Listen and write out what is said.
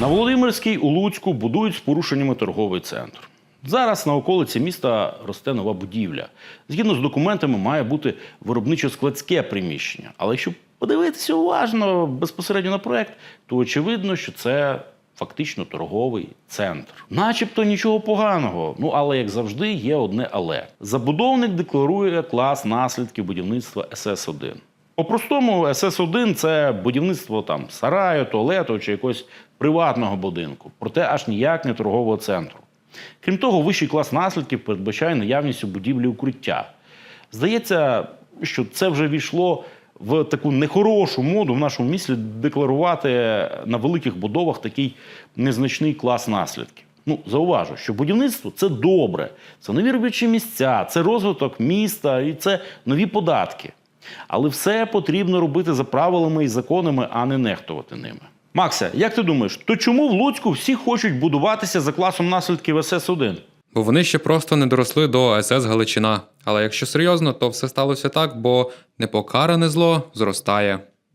На Володимирській у Луцьку будують з порушеннями торговий центр. Зараз на околиці міста росте нова будівля. Згідно з документами, має бути виробничо-складське приміщення. Але якщо подивитися уважно безпосередньо на проект, то очевидно, що це фактично торговий центр. Начебто нічого поганого. Ну але як завжди, є одне але. Забудовник декларує клас наслідків будівництва СС-1. По-простому, СС-1 це будівництво там сараю, туалету чи якогось приватного будинку, проте аж ніяк не торгового центру. Крім того, вищий клас наслідків передбачає наявність у будівлі укриття. Здається, що це вже війшло в таку нехорошу моду в нашому місті декларувати на великих будовах такий незначний клас наслідків. Ну, зауважу, що будівництво це добре, це нові робочі місця, це розвиток міста і це нові податки. Але все потрібно робити за правилами і законами, а не нехтувати ними. Макса, як ти думаєш, то чому в Луцьку всі хочуть будуватися за класом наслідків СС-1? Бо вони ще просто не доросли до СС Галичина. Але якщо серйозно, то все сталося так, бо непокаране зло зростає.